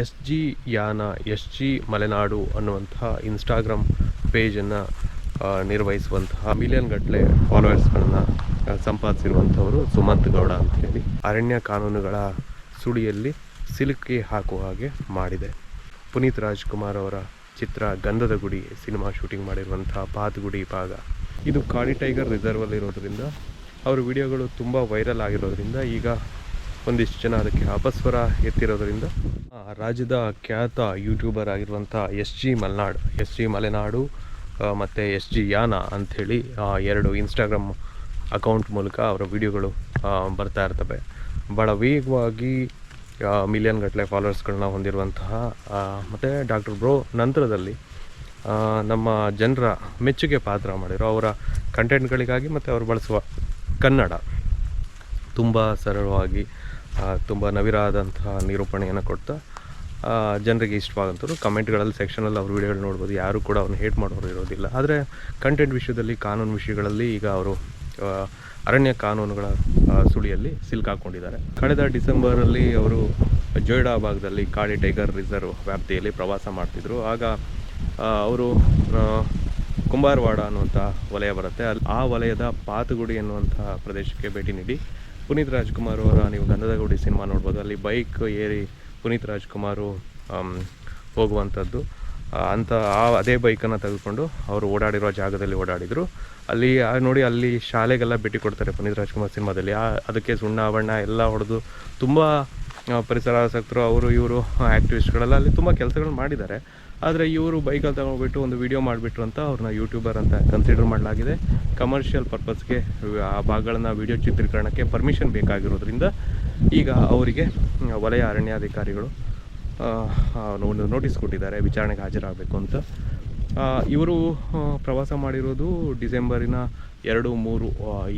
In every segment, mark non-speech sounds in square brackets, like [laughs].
S G ಯಾನ S G Malenadu ಅನ್ನುವಂತಹ Instagram ಪೇಜನ್ನು ನಿರ್ವಹಿಸುವಂತಹ million ಗಟ್ಟಲೆ ಫಾಲೋವರ್ಸ್ಗಳನ್ನು ಸಂಪಾದಿಸಿರುವಂಥವರು ಸುಮಂತ್ ಗೌಡ ಅಂತೇಳಿ. ಅರಣ್ಯ ಕಾನೂನುಗಳ ಸುಳಿಯಲ್ಲಿ ಸಿಲುಕಿ ಹಾಕುವ ಹಾಗೆ ಮಾಡಿದೆ. ಪುನೀತ್ ರಾಜ್ಕುಮಾರ್ ಅವರ ಚಿತ್ರ ಗಂಧದ ಗುಡಿ ಸಿನಿಮಾ ಶೂಟಿಂಗ್ ಮಾಡಿರುವಂತಹ ಪಾತ್ಗುಡಿ ಭಾಗ. ಇದು ಕಾಡಿ ಟೈಗರ್ ರಿಸರ್ವಲ್ಲಿರೋದ್ರಿಂದ ಅವ್ರ ವಿಡಿಯೋಗಳು ತುಂಬ ವೈರಲ್ ಆಗಿರೋದ್ರಿಂದ ಈಗ ಒಂದಿಷ್ಟು ಜನ ಅದಕ್ಕೆ ಅಪಸ್ವರ ಎತ್ತಿರೋದ್ರಿಂದ ರಾಜ್ಯದ ಖ್ಯಾತ ಯೂಟ್ಯೂಬರ್ ಆಗಿರುವಂಥ S G Malenadu, S G Malenadu ಮತ್ತು ಎಸ್ ಜಿ ಯಾನ ಅಂಥೇಳಿ ಎರಡು ಇನ್ಸ್ಟಾಗ್ರಾಮ್ ಅಕೌಂಟ್ ಮೂಲಕ ಅವರ ವಿಡಿಯೋಗಳು ಬರ್ತಾ ಇರ್ತವೆ. ಭಾಳ ವೇಗವಾಗಿ ಮಿಲಿಯನ್ ಗಟ್ಟಲೆ ಫಾಲೋವರ್ಸ್ಗಳನ್ನ ಹೊಂದಿರುವಂತಹ ಮತ್ತು ಡಾಕ್ಟರ್ ಬ್ರೋ ನಂತರದಲ್ಲಿ ನಮ್ಮ ಜನರ ಮೆಚ್ಚುಗೆ ಪಾತ್ರ ಮಾಡಿರೋ ಅವರ ಕಂಟೆಂಟ್ಗಳಿಗಾಗಿ ಮತ್ತು ಅವರು ಬಳಸುವ ಕನ್ನಡ ತುಂಬ ಸರಳವಾಗಿ ತುಂಬ ನವಿರಾದಂತಹ ನಿರೂಪಣೆಯನ್ನು ಕೊಡ್ತಾ ಜನರಿಗೆ ಇಷ್ಟವಾಗಂಥವ್ರು ಕಮೆಂಟ್ಗಳಲ್ಲಿ ಸೆಕ್ಷನಲ್ಲಿ ಅವ್ರ ವಿಡಿಯೋಗಳು ನೋಡ್ಬೋದು. ಯಾರು ಕೂಡ ಅವ್ರನ್ನ ಹೇಟ್ ಮಾಡೋರು ಇರೋದಿಲ್ಲ. ಆದರೆ ಕಂಟೆಂಟ್ ವಿಷಯದಲ್ಲಿ, ಕಾನೂನು ವಿಷಯಗಳಲ್ಲಿ ಈಗ ಅವರು ಅರಣ್ಯ ಕಾನೂನುಗಳ ಸುಳಿಯಲ್ಲಿ ಸಿಲ್ಕಾಕೊಂಡಿದ್ದಾರೆ ಕಳೆದ ಡಿಸೆಂಬರಲ್ಲಿ ಅವರು ಜೊಯ್ಡಾ ಭಾಗದಲ್ಲಿ ಕಾಳಿ ಟೈಗರ್ ರಿಸರ್ವ್ ವ್ಯಾಪ್ತಿಯಲ್ಲಿ ಪ್ರವಾಸ ಮಾಡ್ತಿದ್ರು. ಆಗ ಅವರು ಕುಂಬಾರವಾಡ ಅನ್ನುವಂಥ ವಲಯ ಬರುತ್ತೆ. ಅಲ್ಲಿ ಆ ವಲಯದ ಪಾತುಗುಡಿ ಎನ್ನುವಂಥ ಪ್ರದೇಶಕ್ಕೆ ಭೇಟಿ ನೀಡಿ ಪುನೀತ್ ರಾಜ್ಕುಮಾರ್ ಅವರ ನೀವು ಗಂಧದ ಗುಡಿ ಸಿನಿಮಾ ನೋಡ್ಬೋದು. ಅಲ್ಲಿ ಬೈಕ್ ಏರಿ ಪುನೀತ್ ರಾಜ್ಕುಮಾರು ಹೋಗುವಂಥದ್ದು. ಅಂತ ಆ ಅದೇ ಬೈಕನ್ನು ತೆಗೆದುಕೊಂಡು ಅವರು ಓಡಾಡಿರೋ ಜಾಗದಲ್ಲಿ ಓಡಾಡಿದರು. ಅಲ್ಲಿ ನೋಡಿ ಅಲ್ಲಿ ಶಾಲೆಗೆಲ್ಲ ಭೇಟಿ ಕೊಡ್ತಾರೆ ಪುನೀತ್ ರಾಜ್ಕುಮಾರ್ ಸಿನಿಮಾದಲ್ಲಿ. ಆ, ಅದಕ್ಕೆ ಸುಣ್ಣ, ಬಣ್ಣ ಎಲ್ಲ ಹೊಡೆದು ತುಂಬ ಪರಿಸರ ಆಸಕ್ತರು ಅವರು, ಇವರು ಆ್ಯಕ್ಟಿವಿಸ್ಟ್ಗಳೆಲ್ಲ ಅಲ್ಲಿ ತುಂಬ ಕೆಲಸಗಳು ಮಾಡಿದ್ದಾರೆ. ಆದರೆ ಇವರು ಬೈಕಲ್ಲಿ ತಗೊಂಡ್ಬಿಟ್ಟು ಒಂದು ವಿಡಿಯೋ ಮಾಡಿಬಿಟ್ರು ಅಂತ ಅವ್ರನ್ನ ಯೂಟ್ಯೂಬರ್ ಅಂತ ಕನ್ಸಿಡರ್ ಮಾಡಲಾಗಿದೆ. ಕಮರ್ಷಿಯಲ್ ಪರ್ಪಸ್ಗೆ ಆ ಭಾಗಗಳನ್ನ ವೀಡಿಯೋ ಚಿತ್ರೀಕರಣಕ್ಕೆ ಪರ್ಮಿಷನ್ ಬೇಕಾಗಿರೋದ್ರಿಂದ ಈಗ ಅವರಿಗೆ ವಲಯ ಅರಣ್ಯಾಧಿಕಾರಿಗಳು ಒಂದು ನೋಟಿಸ್ ಕೊಟ್ಟಿದ್ದಾರೆ, ವಿಚಾರಣೆಗೆ ಹಾಜರಾಗಬೇಕು ಅಂತ. ಇವರು ಪ್ರವಾಸ ಮಾಡಿರೋದು ಡಿಸೆಂಬರಿನ ಎರಡು, ಮೂರು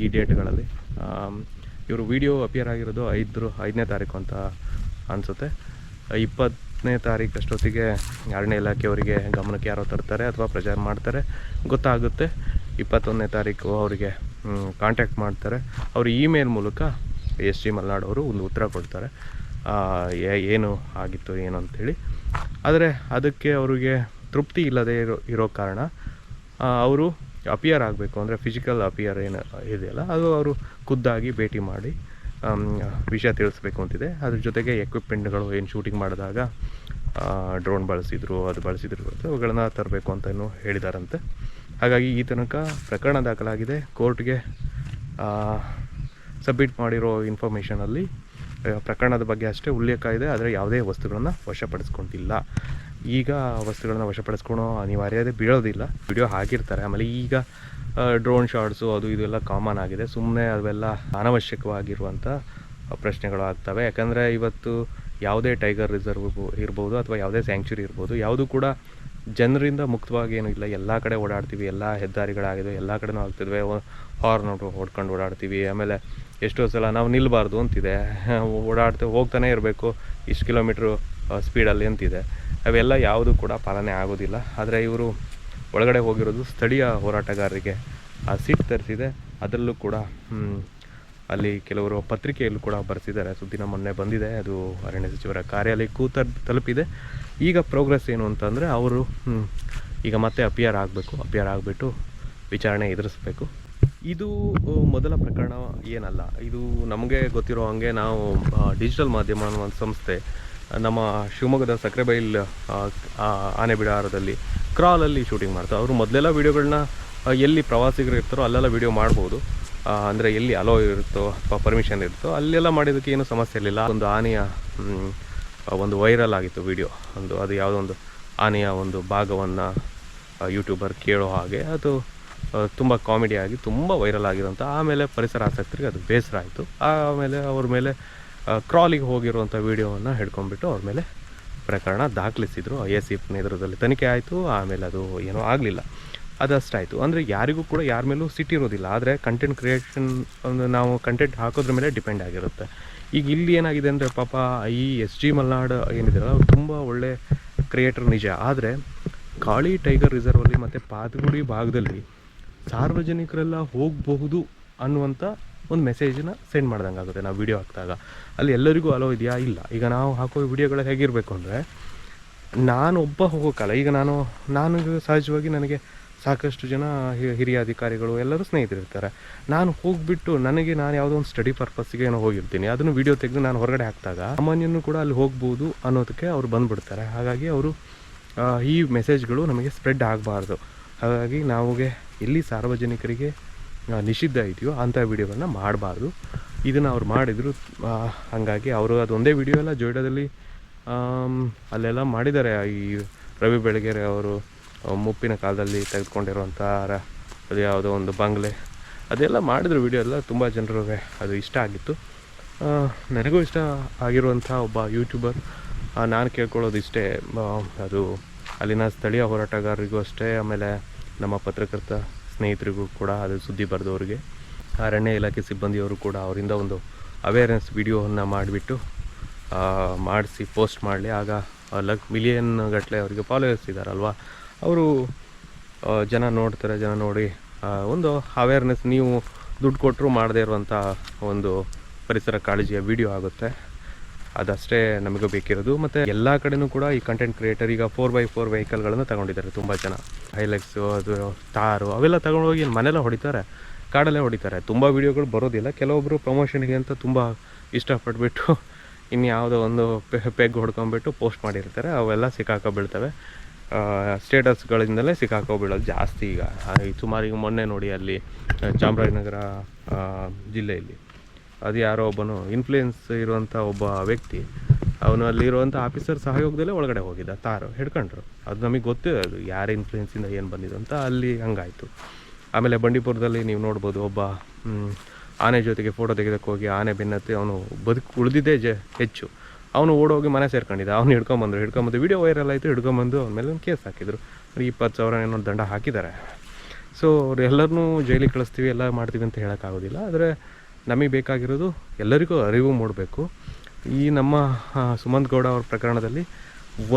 ಈ ಡೇಟ್ಗಳಲ್ಲಿ. ಇವರು ವಿಡಿಯೋ ಅಪಿಯರ್ ಆಗಿರೋದು ಐದರ, ಐದನೇ ತಾರೀಕು ಅಂತ ಅನಿಸುತ್ತೆ. ಇಪ್ಪತ್ತನೇ ತಾರೀಕು ಅಷ್ಟೊತ್ತಿಗೆ ಅರಣ್ಯ ಇಲಾಖೆಯವರಿಗೆ ಗಮನಕ್ಕೆ ಯಾರೋ ತರ್ತಾರೆ ಅಥವಾ ಪ್ರಚಾರ ಮಾಡ್ತಾರೆ. ಗೊತ್ತಾಗುತ್ತೆ. ಇಪ್ಪತ್ತೊಂದನೇ ತಾರೀಕು ಅವರಿಗೆ ಕಾಂಟ್ಯಾಕ್ಟ್ ಮಾಡ್ತಾರೆ. ಅವರು ಇಮೇಲ್ ಮೂಲಕ ಎಸ್ ಜಿ ಮಲ್ನಾಡ್ ಅವರು ಒಂದು ಉತ್ತರ ಕೊಡ್ತಾರೆ. ಏನು ಆಗಿತ್ತು, ಏನು ಅಂಥೇಳಿ ಆದರೆ ಅದಕ್ಕೆ ಅವರಿಗೆ ತೃಪ್ತಿ ಇಲ್ಲದೆ ಇರೋ ಇರೋ ಕಾರಣ ಅವರು ಅಪಿಯರ್ ಆಗಬೇಕು. ಅಂದರೆ ಫಿಸಿಕಲ್ ಅಪಿಯರ್ ಏನು, ಇದೆಯಲ್ಲ, ಅದು ಅವರು ಖುದ್ದಾಗಿ ಭೇಟಿ ಮಾಡಿ ವಿಷಯ ತಿಳಿಸ್ಬೇಕು ಅಂತಿದೆ. ಅದ್ರ ಜೊತೆಗೆ ಎಕ್ವಿಪ್ಮೆಂಟ್ಗಳು ಏನು ಶೂಟಿಂಗ್ ಮಾಡಿದಾಗ ಡ್ರೋನ್ ಬಳಸಿದ್ರು, ಅದು ಬಳಸಿದ್ರು ಅವುಗಳನ್ನ ತರಬೇಕು ಅಂತಲೂ ಹೇಳಿದಾರಂತೆ. ಹಾಗಾಗಿ ಈ ತನಕ ಪ್ರಕರಣ ದಾಖಲಾಗಿದೆ. ಕೋರ್ಟ್ಗೆ ಸಬ್ಮಿಟ್ ಮಾಡಿರೋ ಇನ್ಫಾರ್ಮೇಷನಲ್ಲಿ ಪ್ರಕರಣದ ಬಗ್ಗೆ ಅಷ್ಟೇ ಉಲ್ಲೇಖ ಇದೆ, ಆದರೆ ಯಾವುದೇ ವಸ್ತುಗಳನ್ನು ವಶಪಡಿಸ್ಕೊಂಡಿಲ್ಲ. ಈಗ ವಸ್ತುಗಳನ್ನ ವಶಪಡಿಸ್ಕೊಳೋ ಅನಿವಾರ್ಯತೆ ಬೀಳೋದಿಲ್ಲ. ವಿಡಿಯೋ ಹಾಕಿರ್ತಾರೆ. ಆಮೇಲೆ ಈಗ ಡ್ರೋನ್ ಶಾಟ್ಸು ಅದು ಇದೆಲ್ಲ ಕಾಮನ್ ಆಗಿದೆ. ಸುಮ್ಮನೆ ಅವೆಲ್ಲ ಅನವಶ್ಯಕವಾಗಿರುವಂಥ ಪ್ರಶ್ನೆಗಳು ಆಗ್ತವೆ. ಯಾಕಂದರೆ ಇವತ್ತು ಯಾವುದೇ ಟೈಗರ್ ರಿಸರ್ವ್ ಇರ್ಬೋದು ಅಥವಾ ಯಾವುದೇ ಸ್ಯಾಂಕ್ಚುರಿ ಇರ್ಬೋದು, ಯಾವುದು ಕೂಡ ಜನರಿಂದ ಮುಕ್ತವಾಗಿ ಏನೂ ಇಲ್ಲ. ಎಲ್ಲ ಕಡೆ ಓಡಾಡ್ತೀವಿ. ಎಲ್ಲ ಹೆದ್ದಾರಿಗಳಾಗಿದೆ ಎಲ್ಲ ಕಡೆನೂ ಆಗ್ತಿದ್ವಿ. ಹಾರ್ನ್ ಹೊಡ್ಕೊಂಡು ಓಡಾಡ್ತೀವಿ. ಆಮೇಲೆ ಎಷ್ಟೋ ಸಲ ನಾವು ನಿಲ್ಲಬಾರ್ದು ಅಂತಿದೆ. [laughs] ಓಡಾಡ್ತೇವೆ ಹೋಗ್ತಾನೆ ಇರಬೇಕು. ಇಷ್ಟು ಕಿಲೋಮೀಟ್ರು ಸ್ಪೀಡಲ್ಲಿ ಅಂತಿದೆ. ಅವೆಲ್ಲ ಯಾವುದು ಕೂಡ ಪಾಲನೆ ಆಗೋದಿಲ್ಲ. ಆದರೆ ಇವರು ಒಳಗಡೆ ಹೋಗಿರೋದು ಸ್ಥಳೀಯ ಹೋರಾಟಗಾರರಿಗೆ ಆ ಸೀಟ್ ತರಿಸಿದೆ. ಅದರಲ್ಲೂ ಕೂಡ ಅಲ್ಲಿ ಕೆಲವರು ಪತ್ರಿಕೆಯಲ್ಲೂ ಕೂಡ ಬರೆಸಿದ್ದಾರೆ. ಸುದ್ದಿನ ಮೊನ್ನೆ ಬಂದಿದೆ. ಅದು ಅರಣ್ಯ ಸಚಿವರ ಕಾರ್ಯಾಲಯಕ್ಕೂ ತಲುಪಿದೆ. ಈಗ ಪ್ರೋಗ್ರೆಸ್ ಏನು ಅಂತಂದರೆ ಅವರು ಈಗ ಮತ್ತೆ ಅಪಿಯರ್ ಆಗಬೇಕು ಅಪಿಯರ್ ಆಗಿಬಿಟ್ಟು ವಿಚಾರಣೆ ಎದುರಿಸ್ಬೇಕು. ಇದು ಮೊದಲ ಪ್ರಕರಣ ಏನಲ್ಲ. ಇದು ನಮಗೆ ಗೊತ್ತಿರೋ ಹಾಗೆ ನಾವು ಡಿಜಿಟಲ್ ಮಾಧ್ಯಮ ಅನ್ನೋ ಒಂದು ಸಂಸ್ಥೆ ನಮ್ಮ ಶಿವಮೊಗ್ಗದ ಸಕ್ರೆಬೈಲ್ ಆನೆ ಬಿಡಾರದಲ್ಲಿ ಕ್ರಾಲಲ್ಲಿ ಶೂಟಿಂಗ್ ಮಾಡ್ತಾರೆ. ಅವರು ಮೊದಲೆಲ್ಲ ವೀಡಿಯೋಗಳನ್ನ ಎಲ್ಲಿ ಪ್ರವಾಸಿಗರು ಇರ್ತಾರೋ ಅಲ್ಲೆಲ್ಲ ವೀಡಿಯೋ ಮಾಡ್ಬೋದು. ಅಂದರೆ ಎಲ್ಲಿ ಅಲೋ ಇರುತ್ತೋ ಅಥವಾ ಪರ್ಮಿಷನ್ ಇರುತ್ತೋ ಅಲ್ಲೆಲ್ಲ ಮಾಡಿದ್ದಕ್ಕೆ ಏನು ಸಮಸ್ಯೆ ಇರಲಿಲ್ಲ. ಒಂದು ಆನೆಯ ಒಂದು ವೈರಲ್ ಆಗಿತ್ತು ವಿಡಿಯೋ ಒಂದು, ಅದು ಯಾವುದೋ ಒಂದು ಆನೆಯ ಒಂದು ಭಾಗವನ್ನು ಯೂಟ್ಯೂಬರ್ ಕೇಳೋ ಹಾಗೆ ಅದು ತುಂಬ ಕಾಮಿಡಿಯಾಗಿ ತುಂಬ ವೈರಲ್ ಆಗಿರೋಂಥ, ಆಮೇಲೆ ಪರಿಸರ ಆಸಕ್ತರಿಗೆ ಅದು ಬೇಸರ ಆಯಿತು. ಆಮೇಲೆ ಅವ್ರ ಮೇಲೆ ಕ್ರಾಲಿಗೆ ಹೋಗಿರುವಂಥ ವೀಡಿಯೋವನ್ನು ಹಿಡ್ಕೊಂಡ್ಬಿಟ್ಟು ಅವ್ರ ಮೇಲೆ ಪ್ರಕರಣ ದಾಖಲಿಸಿದರು. ಐ ಎಸ್ ಎಫ್ ನೇತೃತ್ವದಲ್ಲಿ ತನಿಖೆ ಆಯಿತು, ಆಮೇಲೆ ಅದು ಏನೂ ಆಗಲಿಲ್ಲ. ಅದಷ್ಟಾಯಿತು. ಅಂದರೆ ಯಾರಿಗೂ ಕೂಡ ಯಾರ ಮೇಲೂ ಸಿಟ್ಟಿರೋದಿಲ್ಲ ಆದರೆ ಕಂಟೆಂಟ್ ಕ್ರಿಯೇಷನ್ ಒಂದು ನಾವು ಕಂಟೆಂಟ್ ಹಾಕೋದ್ರ ಮೇಲೆ ಡಿಪೆಂಡ್ ಆಗಿರುತ್ತೆ. ಈಗ ಇಲ್ಲಿ ಏನಾಗಿದೆ ಅಂದರೆ ಪಾಪ ಈ ಎಸ್ ಜಿ ಮಲ್ನಾಡ್ ಏನಿದೆ ಅವ್ರು ತುಂಬ ಒಳ್ಳೆ ಕ್ರಿಯೇಟರ್ ನಿಜ. ಆದರೆ ಕಾಳಿ ಟೈಗರ್ ರಿಸರ್ವಲ್ಲಿ ಮತ್ತು ಪಾತಗುಡಿ ಭಾಗದಲ್ಲಿ ಸಾರ್ವಜನಿಕರೆಲ್ಲ ಹೋಗಬಹುದು ಅನ್ನುವಂಥ ಒಂದು ಮೆಸೇಜನ್ನ ಸೆಂಡ್ ಮಾಡ್ದಂಗೆ ಆಗುತ್ತೆ ನಾವು ವೀಡಿಯೋ ಹಾಕಿದಾಗ. ಅಲ್ಲಿ ಎಲ್ಲರಿಗೂ ಅಲೋ ಇದೆಯಾ? ಇಲ್ಲ. ಈಗ ನಾವು ಹಾಕೋ ವೀಡಿಯೋಗಳು ಹೇಗಿರಬೇಕು ಅಂದರೆ, ನಾನು ಒಬ್ಬ ಹೋಗೋಕ್ಕಲ್ಲ ಈಗ ನಾನು ನಾನು ಸಹಜವಾಗಿ ನನಗೆ ಸಾಕಷ್ಟು ಜನ ಹಿರಿಯ ಅಧಿಕಾರಿಗಳು ಎಲ್ಲರೂ ಸ್ನೇಹಿತರಿರ್ತಾರೆ ನಾನು ಹೋಗಿಬಿಟ್ಟು ನನಗೆ ನಾನು ಯಾವುದೋ ಒಂದು ಸ್ಟಡಿ ಪರ್ಪಸ್ಗೆ ಏನೋ ಹೋಗಿರ್ತೀನಿ. ಅದನ್ನು ವಿಡಿಯೋ ತೆಗೆದು ನಾನು ಹೊರಗಡೆ ಹಾಕಿದಾಗ ಸಾಮಾನ್ಯನೂ ಕೂಡ ಅಲ್ಲಿ ಹೋಗ್ಬೋದು ಅನ್ನೋದಕ್ಕೆ ಅವರು ಬಂದುಬಿಡ್ತಾರೆ. ಹಾಗಾಗಿ ಅವರು ಈ ಮೆಸೇಜ್ಗಳು ನಮಗೆ ಸ್ಪ್ರೆಡ್ ಆಗಬಾರ್ದು. ಹಾಗಾಗಿ ನಾವುಗೆ ಇಲ್ಲಿ ಸಾರ್ವಜನಿಕರಿಗೆ ನಿಷಿದ್ಧ ಇದೆಯೋ ಅಂಥ ವಿಡಿಯೋಗಳನ್ನ ಮಾಡಬಾರ್ದು. ಇದನ್ನು ಅವ್ರು ಮಾಡಿದರು ಹಾಗಾಗಿ ಅವರು ಅದೊಂದೇ ವಿಡಿಯೋ ಎಲ್ಲ ಜೊಯ್ಡಾದಲ್ಲಿ ಅಲ್ಲೆಲ್ಲ ಮಾಡಿದ್ದಾರೆ. ಈ ರವಿ ಬೆಳಗೆರೆ ಅವರು ಮುಪ್ಪಿನ ಕಾಲದಲ್ಲಿ ತೆಗೆದುಕೊಂಡಿರುವಂಥ ಅದು ಯಾವುದೋ ಒಂದು ಬಂಗ್ಲೆ, ಅದೆಲ್ಲ ಮಾಡಿದ್ರು ವಿಡಿಯೋ ಎಲ್ಲ ತುಂಬ ಜನರಿಗೆ ಅದು ಇಷ್ಟ ಆಗಿತ್ತು. ನನಗೂ ಇಷ್ಟ ಆಗಿರುವಂಥ ಒಬ್ಬ ಯೂಟ್ಯೂಬರ್ ನಾನು ಕೇಳ್ಕೊಳ್ಳೋದು ಇಷ್ಟೇ ಅದು ಅಲ್ಲಿನ ಸ್ಥಳೀಯ ಹೋರಾಟಗಾರರಿಗೂ ಅಷ್ಟೇ, ಆಮೇಲೆ ನಮ್ಮ ಪತ್ರಕರ್ತ ಸ್ನೇಹಿತರಿಗೂ ಕೂಡ ಅದು ಸುದ್ದಿ ಬರೆದವ್ರಿಗೆ. ಅರಣ್ಯ ಇಲಾಖೆ ಸಿಬ್ಬಂದಿಯವರು ಕೂಡ ಅವರಿಂದ ಒಂದು ಅವೇರ್ನೆಸ್ ವಿಡಿಯೋವನ್ನು ಮಾಡಿಬಿಟ್ಟು ಮಾಡಿಸಿ ಪೋಸ್ಟ್ ಮಾಡಲಿ. ಆಗ ಲಕ್ ಮಿಲಿಯನ್ ಗಟ್ಟಲೆ ಅವರಿಗೆ ಫಾಲೋವರ್ಸ್ ಇದ್ದಾರಲ್ವಾ ಅವರು ಜನ ನೋಡ್ತಾರೆ, ಜನ ನೋಡಿ ಒಂದು ಅವೇರ್ನೆಸ್ ನೀವು ದುಡ್ಡು ಕೊಟ್ಟರು ಮಾಡದೇ ಇರುವಂಥ ಒಂದು ಪರಿಸರ ಕಾಳಜಿಯ ವಿಡಿಯೋ ಆಗುತ್ತೆ. ಅದಷ್ಟೇ ನಮಗೂ ಬೇಕಿರೋದು. ಮತ್ತು ಎಲ್ಲ ಕಡೆನೂ ಕೂಡ ಈ ಕಂಟೆಂಟ್ ಕ್ರಿಯೇಟರ್ ಈಗ ಫೋರ್ ಬೈ ಫೋರ್ ವೆಹಿಕಲ್ಗಳನ್ನು ತಗೊಂಡಿದ್ದಾರೆ ತುಂಬ ಜನ. ಹೈಲೆಕ್ಸು ಅದು ತಾರು ಅವೆಲ್ಲ ತಗೊಂಡೋಗಿ ಮನೆಲ್ಲ ಹೊಡಿತಾರೆ. ಕಾಡಲ್ಲೇ ಹೊಡಿತಾರೆ. ತುಂಬ ವೀಡಿಯೋಗಳು ಬರೋದಿಲ್ಲ. ಕೆಲವೊಬ್ಬರು ಪ್ರಮೋಷನ್ಗೆ ಅಂತ ತುಂಬ ಇಷ್ಟಪಟ್ಬಿಟ್ಟು [laughs] ಇನ್ಯಾವುದೋ ಒಂದು ಪೆಗ್ ಹೊಡ್ಕೊಂಬಿಟ್ಟು ಪೋಸ್ಟ್ ಮಾಡಿರ್ತಾರೆ. ಅವೆಲ್ಲ ಸಿಕ್ಕಾಕೊ ಬೀಳ್ತವೆ. ಸ್ಟೇಟಸ್ಗಳಿಂದಲೇ ಸಿಕ್ಕಾಕೋ ಬೀಳೋದು ಜಾಸ್ತಿ ಈಗ. ಸುಮಾರು ಈಗ ಮೊನ್ನೆ ನೋಡಿ ಅಲ್ಲಿ, ಚಾಮರಾಜನಗರ ಜಿಲ್ಲೆಯಲ್ಲಿ. ಅದು ಯಾರೋ ಒಬ್ಬನು ಇನ್ಫ್ಲುಯೆನ್ಸ್ ಇರುವಂಥ ಒಬ್ಬ ವ್ಯಕ್ತಿ. ಅವನು ಅಲ್ಲಿರುವಂಥ ಆಫೀಸರ್ ಸಹಯೋಗದಲ್ಲೇ ಒಳಗಡೆ ಹೋಗಿದ್ದ, ತಾರು, ಹಿಡ್ಕೊಂಡ್ರು. ಅದು ನಮಗೆ ಗೊತ್ತಿದೆ ಅದು ಯಾರ ಇನ್ಫ್ಲುಯೆನ್ಸಿಂದ ಏನು ಬಂದಿದೆ ಅಂತ ಅಲ್ಲಿ ಹಂಗಾಯಿತು. ಆಮೇಲೆ ಬಂಡೀಪುರದಲ್ಲಿ ನೀವು ನೋಡ್ಬೋದು ಒಬ್ಬ ಆನೆ ಜೊತೆಗೆ ಫೋಟೋ ತೆಗೆದಕ್ಕೆ ಹೋಗಿ ಆನೆ ಬೆನ್ನತ್ತಿ ಅವನು ಬದುಕು, ಉಳಿದಿದ್ದೇ ಜ, ಹೆಚ್ಚು. ಅವನು ಓಡೋಗಿ ಮನೆ ಸೇರ್ಕೊಂಡಿದ್ದ, ಅವ್ನು ಹಿಡ್ಕೊಂಬಂದ್ರು, ಹಿಡ್ಕೊಂಬಂದು ವಿಡಿಯೋ ವೈರಲ್ ಆಯಿತು, ಹಿಡ್ಕೊಂಬಂದು ಅವನ ಮೇಲೆ ಒಂದು ಕೇಸ್ ಹಾಕಿದ್ರು. ಇಪ್ಪತ್ತು ಸಾವಿರ ಏನೋ ದಂಡ ಹಾಕಿದ್ದಾರೆ. ಸೊ ಅವ್ರು ಎಲ್ಲರನ್ನೂ ಜೈಲಿಗೆ ಕಳಿಸ್ತೀವಿ, ಎಲ್ಲ ಮಾಡ್ತೀವಿ ಅಂತ ಹೇಳೋಕ್ಕಾಗೋದಿಲ್ಲ ಆದರೆ ನಮಗೆ ಬೇಕಾಗಿರೋದು ಎಲ್ಲರಿಗೂ ಅರಿವು ಮೂಡಬೇಕು. ಈ ನಮ್ಮ ಸುಮಂತ್ ಗೌಡ ಅವ್ರ ಪ್ರಕರಣದಲ್ಲಿ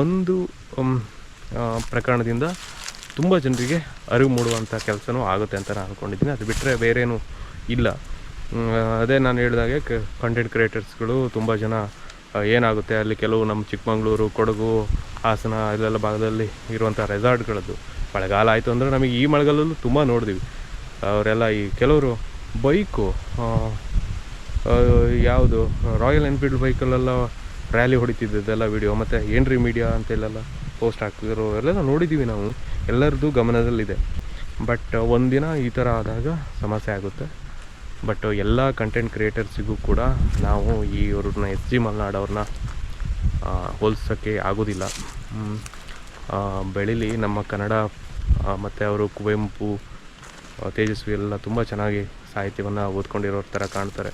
ಒಂದು ಪ್ರಕರಣದಿಂದ ತುಂಬ ಜನರಿಗೆ ಅರಿವು ಮೂಡುವಂಥ ಕೆಲಸನೂ ಆಗುತ್ತೆ ಅಂತ ನಾನು ಅಂದ್ಕೊಂಡಿದ್ದೀನಿ ಅದು ಬಿಟ್ಟರೆ ಬೇರೇನೂ ಇಲ್ಲ. ಅದೇ ನಾನು ಹೇಳಿದಾಗೆ ಕಂಟೆಂಟ್ ಕ್ರಿಯೇಟರ್ಸ್ಗಳು ತುಂಬ ಜನ ಏನಾಗುತ್ತೆ ಅಲ್ಲಿ ಕೆಲವು ನಮ್ಮ ಚಿಕ್ಕಮಗಳೂರು, ಕೊಡಗು, ಹಾಸನ ಅಲ್ಲೆಲ್ಲ ಭಾಗದಲ್ಲಿ ಇರುವಂಥ ರೆಸಾರ್ಟ್ಗಳದ್ದು ಮಳೆಗಾಲ ಆಯಿತು ಅಂದರೆ ನಮಗೆ ಈ ಮಳೆಗಾಲದಲ್ಲೂ ತುಂಬ ನೋಡಿದ್ವಿ. ಅವರೆಲ್ಲ ಈ ಕೆಲವರು ಬೈಕು ಯಾವುದು ರಾಯಲ್ ಎನ್ಫೀಲ್ಡ್ ಬೈಕಲ್ಲೆಲ್ಲ ರ್ಯಾಲಿ ಹೊಡಿತಿದ್ದೆಲ್ಲ ವಿಡಿಯೋ ಮತ್ತು ಏನ್ರಿ ಮೀಡಿಯಾ ಅಂತೆಲ್ಲ ಪೋಸ್ಟ್ ಹಾಕ್ತಿದ್ರು ಎಲ್ಲ ನೋಡಿದ್ದೀವಿ ನಾವು, ಎಲ್ಲರದ್ದು ಗಮನದಲ್ಲಿದೆ. ಬಟ್ ಒಂದಿನ ಈ ಥರ ಆದಾಗ ಸಮಸ್ಯೆ ಆಗುತ್ತೆ. ಬಟ್ ಎಲ್ಲ ಕಂಟೆಂಟ್ ಕ್ರಿಯೇಟರ್ಸಿಗೂ ಕೂಡ ನಾವು ಈ ಅವ್ರನ್ನ ಎಸ್ ಜಿ ಮಲ್ನಾಡ್ ಅವ್ರನ್ನ ಹೋಲಿಸೋಕ್ಕೆ ಆಗೋದಿಲ್ಲ. ಬೆಳೀಲಿ ನಮ್ಮ ಕನ್ನಡ ಮತ್ತು ಅವರು ಕುವೆಂಪು ತೇಜಸ್ವಿ ಎಲ್ಲ ತುಂಬ ಚೆನ್ನಾಗಿ ಸಾಹಿತ್ಯವನ್ನು ಓದ್ಕೊಂಡಿರೋರ ಥರ ಕಾಣ್ತಾರೆ.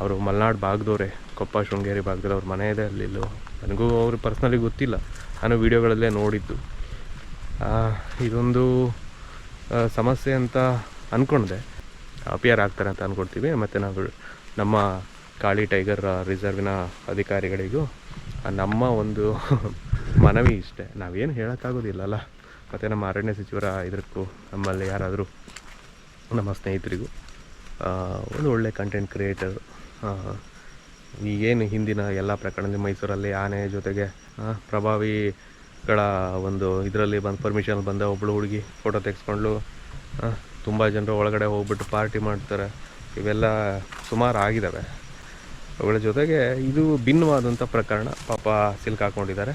ಅವರು ಮಲೆನಾಡು ಭಾಗದವರೇ, ಕೊಪ್ಪ, ಶೃಂಗೇರಿ ಭಾಗದಲ್ಲಿ ಅವ್ರ ಮನೆ ಇದೆ ಅಲ್ಲಿಲ್ಲೂ ನನಗೂ ಅವರು ಪರ್ಸ್ನಲಿ ಗೊತ್ತಿಲ್ಲ. ನಾನು ವೀಡಿಯೋಗಳಲ್ಲೇ ನೋಡಿದ್ದು. ಇದೊಂದು ಸಮಸ್ಯೆ ಅಂತ ಅಂದ್ಕೊಂಡೆ ಅಪಿಯರ್ ಆಗ್ತಾರೆ ಅಂತ ಅಂದ್ಕೊಡ್ತೀವಿ ಮತ್ತು ನಾವು ನಮ್ಮ ಕಾಳಿ ಟೈಗರ್ ರಿಸರ್ವಿನ ಅಧಿಕಾರಿಗಳಿಗೂ ನಮ್ಮ ಒಂದು [laughs] ಮನವಿ ಇಷ್ಟೇ. ನಾವೇನು ಹೇಳೋಕ್ಕಾಗೋದಿಲ್ಲಲ್ಲ ಮತ್ತು ನಮ್ಮ ಅರಣ್ಯ ಸಚಿವರ ಇದಕ್ಕೂ ನಮ್ಮಲ್ಲಿ ಯಾರಾದರೂ ನಮ್ಮ ಸ್ನೇಹಿತರಿಗೂ ಒಂದು ಒಳ್ಳೆ ಕಂಟೆಂಟ್ ಕ್ರಿಯೇಟರ್ ಈಗೇನು ಹಿಂದಿನ ಎಲ್ಲ ಪ್ರಕರಣದಲ್ಲಿ ಮೈಸೂರಲ್ಲಿ ಆನೆ ಜೊತೆಗೆ ಪ್ರಭಾವಿಗಳ ಒಂದು ಇದರಲ್ಲಿ ಬಂದು ಪರ್ಮಿಷನ್ ಬಂದ ಒಬ್ಬಳು ಹುಡುಗಿ ಫೋಟೋ ತೆಗೆಸ್ಕೊಂಡು ತುಂಬ ಜನರು ಒಳಗಡೆ ಹೋಗ್ಬಿಟ್ಟು ಪಾರ್ಟಿ ಮಾಡ್ತಾರೆ. ಇವೆಲ್ಲ ಸುಮಾರು ಆಗಿದ್ದಾವೆ ಅವುಗಳ ಜೊತೆಗೆ ಇದು ಭಿನ್ನವಾದಂಥ ಪ್ರಕರಣ. ಪಾಪ ಸಿಲ್ಕ್ ಹಾಕೊಂಡಿದ್ದಾರೆ.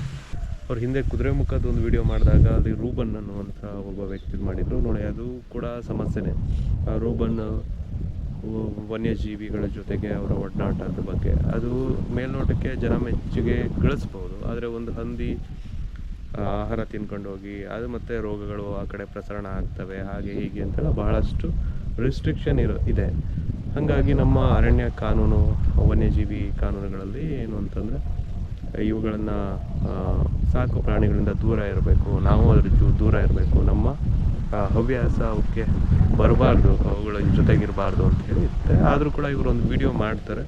ಅವ್ರ ಹಿಂದೆ ಕುದುರೆ ಮುಖದ ಒಂದು ವಿಡಿಯೋ ಮಾಡಿದಾಗ ಅಲ್ಲಿ ರೂಬನ್ ಅನ್ನುವಂಥ ಒಬ್ಬ ವ್ಯಕ್ತಿ ಮಾಡಿದ್ರು. ನೋಡಿ, ಅದು ಕೂಡ ಸಮಸ್ಯೆನೇ. ಆ ರೂಬನ್ ವನ್ಯಜೀವಿಗಳ ಜೊತೆಗೆ ಅವರ ಒಡನಾಟದ ಬಗ್ಗೆ. ಅದು ಮೇಲ್ನೋಟಕ್ಕೆ ಜನ ಮೆಚ್ಚುಗೆ ಗಳಿಸ್ಬೋದು. ಆದರೆ ಒಂದು ಹಂದಿ ಆಹಾರ ತಿನ್ಕೊಂಡು ಹೋಗಿ ಅದು ಮತ್ತೆ ರೋಗಗಳು ಆ ಕಡೆ ಪ್ರಸರಣ ಆಗ್ತವೆ, ಹಾಗೆ ಹೀಗೆ ಅಂತೇಳಿ ಬಹಳಷ್ಟು ರಿಸ್ಟ್ರಿಕ್ಷನ್ ಇರೋ, ಇದೆ. ಹಾಗಾಗಿ ನಮ್ಮ ಅರಣ್ಯ ಕಾನೂನು, ವನ್ಯಜೀವಿ ಕಾನೂನುಗಳಲ್ಲಿ ಏನು ಅಂತಂದರೆ ಇವುಗಳನ್ನು ಸಾಕು ಪ್ರಾಣಿಗಳಿಂದ ದೂರ ಇರಬೇಕು. ನಾವು ಅದ್ರ ದೂರ ಇರಬೇಕು. ನಮ್ಮ ಹವ್ಯಾಸ ಅವಕ್ಕೆ ಬರಬಾರ್ದು, ಅವುಗಳ ಜೊತೆಗಿರಬಾರ್ದು ಅಂತ ಹೇಳಿ ಆದರೂ ಕೂಡ ಇವರು ಒಂದು ವಿಡಿಯೋ ಮಾಡ್ತಾರೆ.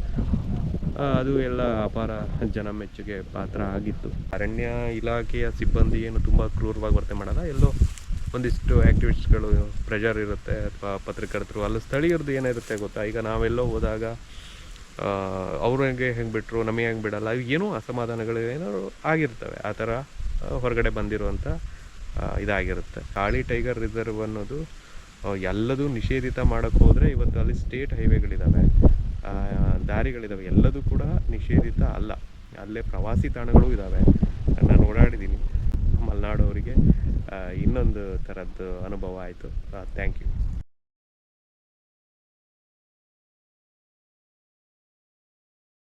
ಅದು ಎಲ್ಲ ಅಪಾರ ಜನ ಮೆಚ್ಚುಗೆ ಪಾತ್ರ ಆಗಿತ್ತು. ಅರಣ್ಯ ಇಲಾಖೆಯ ಸಿಬ್ಬಂದಿ ಏನು ತುಂಬ ಕ್ರೂರವಾಗಿ ವರ್ತನೆ ಮಾಡಲ್ಲ. ಎಲ್ಲೋ ಒಂದಿಷ್ಟು ಆ್ಯಕ್ಟಿವಿಸ್ಟ್ಗಳು ಪ್ರೆಷರ್ ಇರುತ್ತೆ, ಅಥವಾ ಪತ್ರಕರ್ತರು. ಅಲ್ಲಿ ಸ್ಥಳೀಯರದ್ದು ಏನಿರುತ್ತೆ ಗೊತ್ತಾ? ಈಗ ನಾವೆಲ್ಲೋ ಹೋದಾಗ ಅವ್ರಿಗೆ ಹೆಂಗೆ ಬಿಟ್ಟರು ನಮಗೆ ಹೆಂಗೆ ಬಿಡಲ್ಲ ಏನೋ ಅಸಮಾಧಾನಗಳು ಏನೋ ಆಗಿರ್ತವೆ, ಆ ಥರ ಹೊರಗಡೆ ಬಂದಿರುವಂಥ ಇದಾಗಿರುತ್ತೆ. ಕಾಳಿ ಟೈಗರ್ ರಿಸರ್ವ್ ಅನ್ನೋದು ಎಲ್ಲದೂ ನಿಷೇಧಿತ ಮಾಡೋಕ್ಕೆ ಹೋದರೆ ಇವತ್ತು ಅಲ್ಲಿ ಸ್ಟೇಟ್ ಹೈವೇಗಳಿದ್ದಾವೆ ದಾರಿಗಳಿದ್ದಾವೆ ಎಲ್ಲದೂ ಕೂಡ ನಿಷೇಧಿತ ಅಲ್ಲ. ಅಲ್ಲೇ ಪ್ರವಾಸಿ ತಾಣಗಳು ಇದ್ದಾವೆ ನಾನು ಓಡಾಡಿದ್ದೀನಿ. ಮಲೆನಾಡು ಅವರಿಗೆ ಇನ್ನೊಂದು ಥರದ್ದು ಅನುಭವ ಆಯಿತು. Thank you.